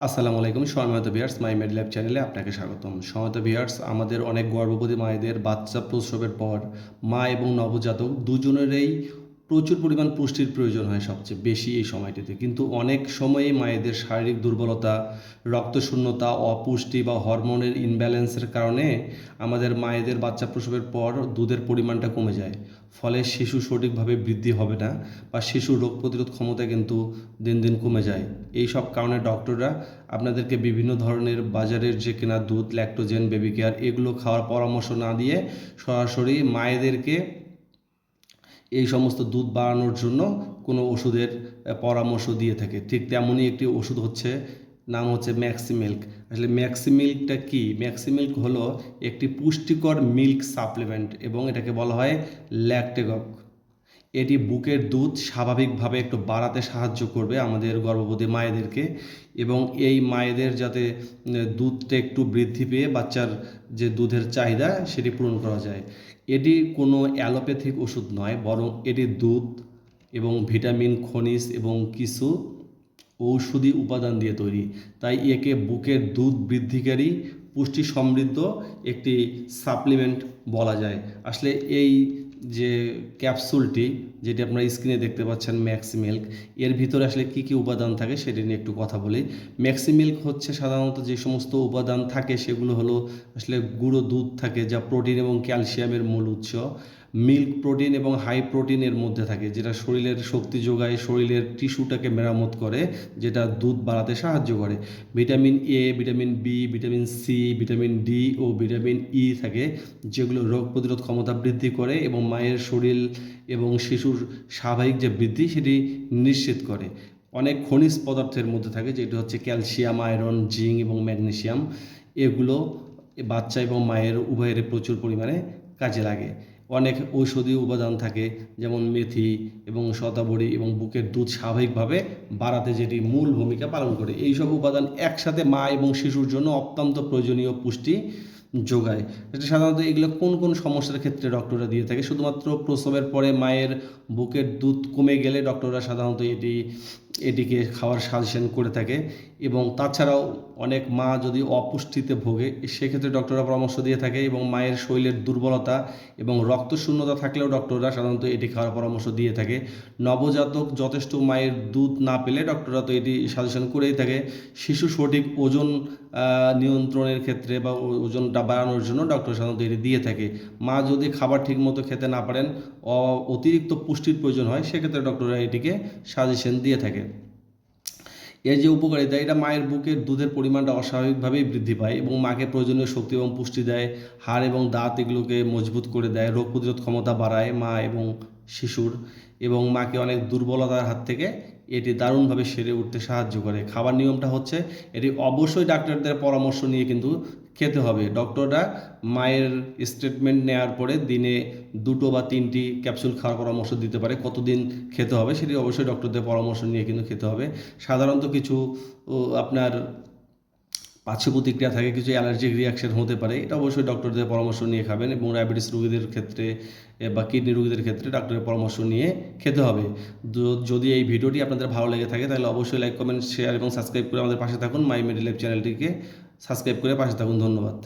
আসসালামু আলাইকুম সময়ত বিয়ার্স মাই মেড ল্যাব চ্যানেলে আপনাকে স্বাগতম। সময়ত বিয়ার্স আমাদের অনেক গর্ভবতী মায়েদের বাচ্চা প্রসবের পর মা এবং নবজাতক দুজনেরই প্রচুর পরিমাণ পুষ্টির প্রয়োজন হয় সবচেয়ে বেশি এই সময়টিতে। কিন্তু অনেক সময়ে মায়েদের শারীরিক দুর্বলতা, রক্তশূন্যতা, অপুষ্টি বা হরমোনের ইনব্যালেন্সের কারণে আমাদের মায়েদের বাচ্চা প্রসবের পর দুধের পরিমাণটা কমে যায়। ফলে শিশু সঠিকভাবে বৃদ্ধি হবে না বা শিশুর রোগ প্রতিরোধ ক্ষমতা কিন্তু দিন দিন কমে যায়। এই সব কারণে ডক্টররা আপনাদেরকে বিভিন্ন ধরনের বাজারের যে কেনা দুধ ল্যাক্টোজেন বেবি কেয়ার এগুলো খাওয়ার পরামর্শ না দিয়ে সরাসরি মায়েদেরকে এই সমস্ত দুধ বাড়ানোর জন্য কোনো ওষুধের পরামর্শ দিয়ে থাকে। ঠিক তেমনই একটি ওষুধ হচ্ছে, নাম হচ্ছে ম্যাক্সি মিল্ক আসলে ম্যাক্সি মিল্কটা কি? ম্যাক্সি মিল্ক হলো একটি পুষ্টিকর মিল্ক সাপ্লিমেন্ট এবং এটাকে বলা হয় ল্যাকটেগক। এটি বুকের দুধ স্বাভাবিকভাবে একটু বাড়াতে সাহায্য করবে আমাদের গর্ভবতী মায়েদেরকে এবং এই মায়েদের যাতে দুধটা একটু বৃদ্ধি পেয়ে বাচ্চার যে দুধের চাহিদা সেটি পূরণ করা যায়। এটি কোনো অ্যালোপ্যাথিক ওষুধ নয়, বরং এটি দুধ এবং ভিটামিন, খনিজ এবং কিছু ঔষধি উপাদান দিয়ে তৈরি। তাই একে বুকের দুধ বৃদ্ধিকারী পুষ্টি সমৃদ্ধ একটি সাপ্লিমেন্ট বলা যায়। আসলে এই যে ক্যাপসুলটি, যেটি আপনারা স্ক্রিনে দেখতে পাচ্ছেন, ম্যাক্সি মিল্ক, এর ভিতরে আসলে কি কি উপাদান থাকে সেটি নিয়ে একটু কথা বলি। ম্যাক্সি মিল্ক হচ্ছে সাধারণত যে সমস্ত উপাদান থাকে সেগুলো হলো আসলে গুঁড়ো দুধ থাকে যা প্রোটিন এবং ক্যালসিয়ামের মূল উৎস। মিল্ক প্রোটিন এবং হাই প্রোটিনের মধ্যে থাকে, যেটা শরীরের শক্তি যোগায়, শরীরের টিস্যুটাকে মেরামত করে, যেটা দুধ বাড়াতে সাহায্য করে। Vitamin A vitamin B vitamin C vitamin D O vitamin E থাকে, যেগুলো রোগ প্রতিরোধ ক্ষমতা বৃদ্ধি করে এবং মায়ের শরীর এবং শিশুর স্বাভাবিক যে বৃদ্ধি, সেটি নিশ্চিত করে। অনেক খনিজ পদার্থের মধ্যে থাকে যেটি হচ্ছে ক্যালসিয়াম, আয়রন, জিঙ্ক এবং ম্যাগনেসিয়াম। এগুলো বাচ্চা এবং মায়ের উভয়ের প্রচুর পরিমাণে কাজে লাগে। অনেক ঔষধি উপাদান থাকে, যেমন মেথি এবং শতাবড়ি এবং বুকের দুধ স্বাভাবিকভাবে বাড়াতে যেটি মূল ভূমিকা পালন করে। এইসব উপাদান একসাথে মা এবং শিশুর জন্য অত্যন্ত প্রয়োজনীয় পুষ্টি। যোগায়। এটা সাধারণত এগুলো কোন কোন সমস্যার ক্ষেত্রে ডক্টররা দিয়ে থাকে? শুধুমাত্র প্রসবের পরে মায়ের বুকের দুধ কমে গেলে ডক্টররা সাধারণত এটি, এটিকে খাওয়ার সাজেশন করে থাকে এবং তাছাড়াও অনেক মা যদি অপুষ্টিতে ভোগে, সেক্ষেত্রে ডক্টররা পরামর্শ দিয়ে থাকে এবং মায়ের শরীরের দুর্বলতা এবং রক্তশূন্যতা থাকলেও ডক্টররা সাধারণত এটি খাওয়ার পরামর্শ দিয়ে থাকে। নবজাতক যথেষ্ট মায়ের দুধ না পেলে ডক্টররা তো এটি সাজেশন করেই থাকে। শিশু সঠিক ওজন নিয়ন্ত্রণের ক্ষেত্রে বা ও- ওজনটা বাড়ানোর জন্য ডক্টর সাধারণত এটি দিয়ে থাকে। মা যদি খাবার ঠিকমতো খেতে না পারেন অতিরিক্ত পুষ্টির প্রয়োজন হয়, সেক্ষেত্রে ডক্টররা এটিকে সাজেশন দিয়ে থাকে। এর যে উপকারিতা, এটা মায়ের বুকের দুধের পরিমাণটা অস্বাভাবিকভাবেই বৃদ্ধি পায় এবং মাকে প্রয়োজনীয় শক্তি এবং পুষ্টি দেয়। হাড় এবং দাঁত এগুলোকে মজবুত করে দেয়, রোগ প্রতিরোধ ক্ষমতা বাড়ায় মা এবং শিশুর এবং মাকে অনেক দুর্বলতার হাত থেকে এটি দারুণভাবে সেরে উঠতে সাহায্য করে। খাবার নিয়মটা হচ্ছে, এটি অবশ্যই ডাক্তারদের পরামর্শ নিয়ে কিন্তু খেতে হবে। ডক্টররা মায়ের স্টেটমেন্ট নেওয়ার পরে দিনে দুটো বা তিনটি ক্যাপসুল খাওয়ার পরামর্শ দিতে পারে। কতদিন খেতে হবে সেটি অবশ্যই ডক্টরদের পরামর্শ নিয়ে কিন্তু খেতে হবে। সাধারণত কিছু আপনার পার্শ্ব প্রতিক্রিয়া থাকে কিছু অ্যালার্জিক রিয়াকশন হতে পারে। এটা অবশ্যই ডক্টরদের পরামর্শ নিয়ে খাবেন এবং ডায়াবেটিস রোগীদের ক্ষেত্রে বা কিডনি রোগীদের ক্ষেত্রে ডাক্তারের পরামর্শ নিয়ে খেতে হবে। যদি এই ভিডিওটি আপনাদের ভালো লেগে থাকে, তাহলে অবশ্যই লাইক কমেন্ট শেয়ার এবং সাবস্ক্রাইব করে আমাদের পাশে থাকুন। মাই মেডিলাইফ চ্যানেলটিকে সাবস্ক্রাইব করে পাশে থাকুন। ধন্যবাদ।